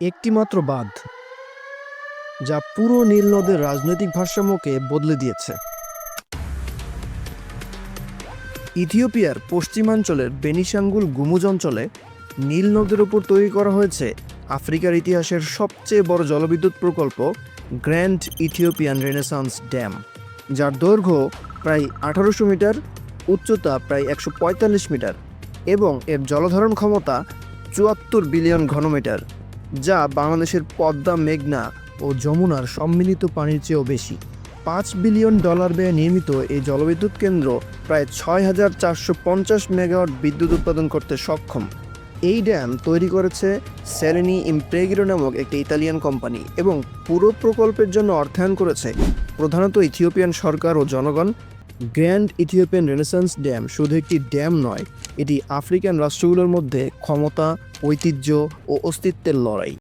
একটিমাত্র বাঁধ, যা পুরো নীল নদের রাজনৈতিক ভারসাম্যকে বদলে দিয়েছে। ইথিওপিয়ার পশ্চিমাঞ্চলের বেনিসাঙ্গুল গুমুজ অঞ্চলে নীল নদের উপর তৈরি করা হয়েছে আফ্রিকার ইতিহাসের সবচেয়ে বড় জলবিদ্যুৎ প্রকল্প গ্র্যান্ড ইথিওপিয়ান রেনেসান্স ড্যাম, যার দৈর্ঘ্য প্রায় আঠারোশো মিটার, উচ্চতা প্রায় একশো পঁয়তাল্লিশ মিটার এবং এর জলধারণ ক্ষমতা চুয়াত্তর বিলিয়ন ঘনমিটার। যা বাংলাদেশের পদ্মা, মেঘনা ও যমুনার সম্মিলিত পানির চেয়েও বেশি। পাঁচ বিলিয়ন ডলার ব্যয়ে নির্মিত এই জলবিদ্যুৎ কেন্দ্র প্রায় ছয় হাজার চারশো পঞ্চাশ মেগাওয়াট বিদ্যুৎ উৎপাদন করতে সক্ষম। এই ড্যাম তৈরি করেছে সেরেনি ইমপ্রেগিরো নামক একটি ইতালিয়ান কোম্পানি এবং পুরো প্রকল্পের জন্য অর্থায়ন করেছে প্রধানত ইথিওপিয়ান সরকার ও জনগণ। গ্র্যান্ড ইথিওপিয়ান রেনেসান্স ড্যাম শুধু একটি ড্যাম নয়, এটি আফ্রিকান রাষ্ট্রগুলোর মধ্যে ক্ষমতা, ঐতিহ্য ও অস্তিত্বের লড়াই।